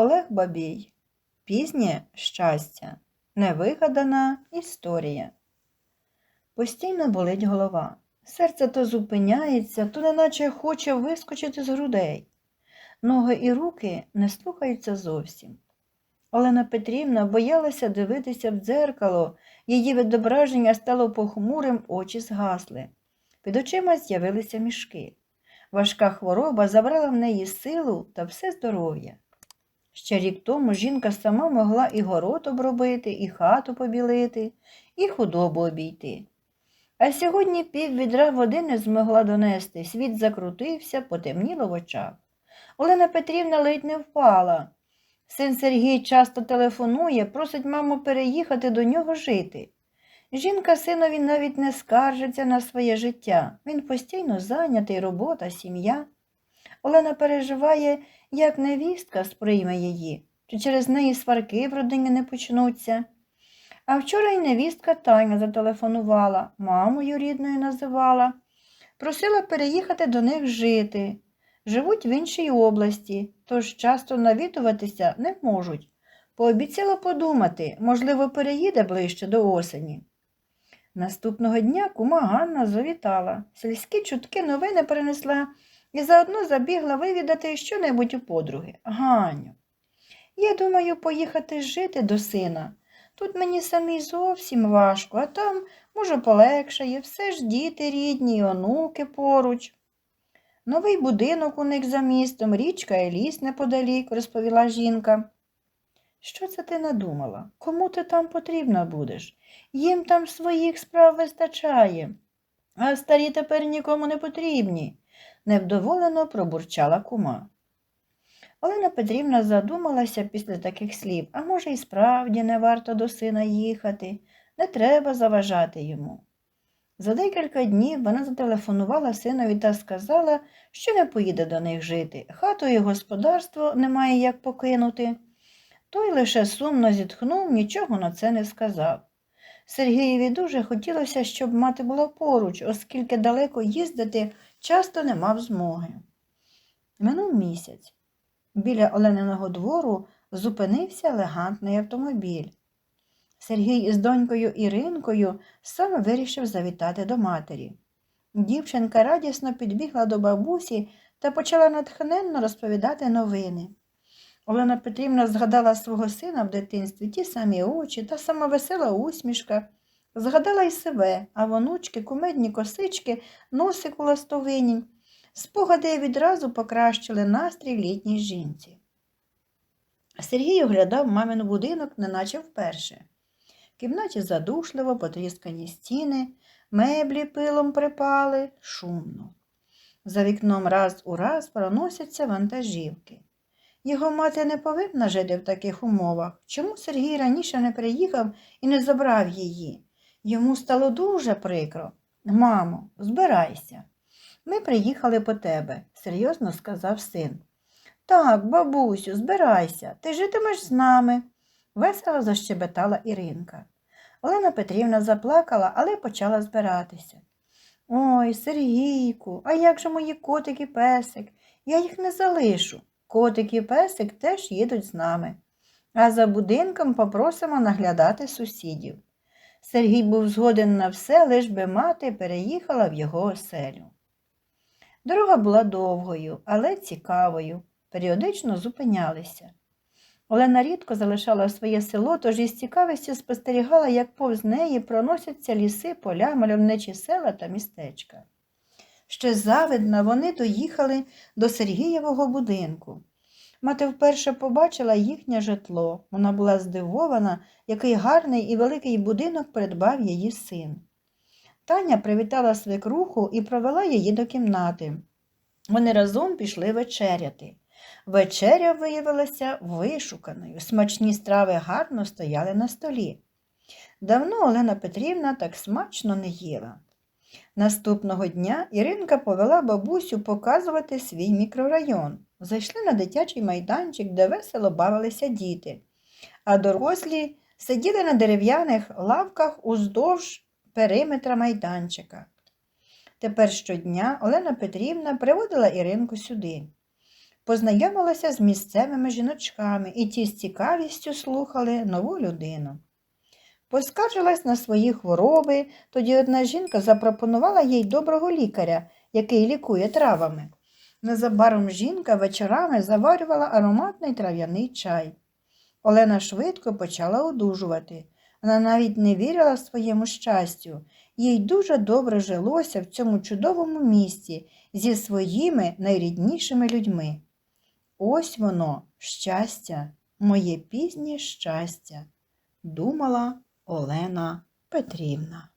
Олег Бабій. Пізнє щастя. Невигадана історія. Постійно болить голова. Серце то зупиняється, то неначе хоче вискочити з грудей. Ноги і руки не слухаються зовсім. Олена Петрівна боялася дивитися в дзеркало, її відображення стало похмурим, очі згасли. Під очима з'явилися мішки. Важка хвороба забрала в неї силу та все здоров'я. Ще рік тому жінка сама могла і город обробити, і хату побілити, і худобу обійти. А сьогодні пів відра води не змогла донести, світ закрутився, потемніло в очах. Олена Петрівна ледь не впала. Син Сергій часто телефонує, просить маму переїхати до нього жити. Жінка синові навіть не скаржиться на своє життя. Він постійно зайнятий, робота, сім'я. Олена переживає, як невістка сприйме її, чи через неї сварки в родині не почнуться. А вчора й невістка Таня зателефонувала, мамою рідною називала, просила переїхати до них жити. Живуть в іншій області, тож часто навідуватися не можуть. Пообіцяла подумати, можливо, переїде ближче до осені. Наступного дня кума Ганна завітала, сільські чутки новини принесла і заодно забігла вивідати що-небудь у подруги. Ганю, я думаю поїхати жити до сина. Тут мені самій зовсім важко, а там, може, полегшає, все ж діти рідні, і онуки поруч. Новий будинок у них за містом, річка і ліс неподалік, розповіла жінка. Що це ти надумала? Кому ти там потрібна будеш? Їм там своїх справ вистачає, а старі тепер нікому не потрібні, невдоволено пробурчала кума. Олена Петрівна задумалася після таких слів, а може, і справді не варто до сина їхати, не треба заважати йому. За декілька днів вона зателефонувала синові та сказала, що не поїде до них жити. Хату і господарство немає як покинути. Той лише сумно зітхнув, нічого на це не сказав. Сергієві дуже хотілося, щоб мати була поруч, оскільки далеко їздити часто не мав змоги. Минув місяць. Біля Олениного двору зупинився елегантний автомобіль. Сергій із донькою Іринкою саме вирішив завітати до матері. Дівчинка радісно підбігла до бабусі та почала натхненно розповідати новини. Олена Петрівна згадала свого сина в дитинстві ті самі очі, та сама весела усмішка. Згадала й себе, а вонучки, кумедні косички, носик у ластовині. Спогади відразу покращили настрій літній жінці. Сергій оглядав мамин будинок, неначе вперше. В кімнаті задушливо потріскані стіни, меблі пилом припали, шумно. За вікном раз у раз проносяться вантажівки. Його мати не повинна жити в таких умовах. Чому Сергій раніше не приїхав і не забрав її? Йому стало дуже прикро. Мамо, збирайся. Ми приїхали по тебе, серйозно сказав син. Так, бабусю, збирайся, ти житимеш з нами, весело защебетала Іринка. Олена Петрівна заплакала, але почала збиратися. Ой, Сергійку, а як же мої котик і песик? Я їх не залишу. Котик і песик теж їдуть з нами, а за будинком попросимо наглядати сусідів. Сергій був згоден на все, лиш би мати переїхала в його оселю. Дорога була довгою, але цікавою, періодично зупинялися. Олена рідко залишала своє село, тож із цікавістю спостерігала, як повз неї проносяться ліси, поля, мальовничі села та містечка. Ще завидно вони доїхали до Сергієвого будинку. Мати вперше побачила їхнє житло. Вона була здивована, який гарний і великий будинок придбав її син. Таня привітала свекруху і провела її до кімнати. Вони разом пішли вечеряти. Вечеря виявилася вишуканою, смачні страви гарно стояли на столі. Давно Олена Петрівна так смачно не їла. Наступного дня Іринка повела бабусю показувати свій мікрорайон. Зайшли на дитячий майданчик, де весело бавилися діти, а дорослі сиділи на дерев'яних лавках уздовж периметра майданчика. Тепер щодня Олена Петрівна приводила Іринку сюди. познайомилася з місцевими жіночками і ті з цікавістю слухали нову людину. Поскаржилась на свої хвороби, тоді одна жінка запропонувала їй доброго лікаря, який лікує травами. Незабаром жінка вечорами заварювала ароматний трав'яний чай. Олена швидко почала одужувати. Вона навіть не вірила своєму щастю. Їй дуже добре жилося в цьому чудовому місті зі своїми найріднішими людьми. Ось воно, щастя, моє пізнє щастя, думала Олена Петрівна.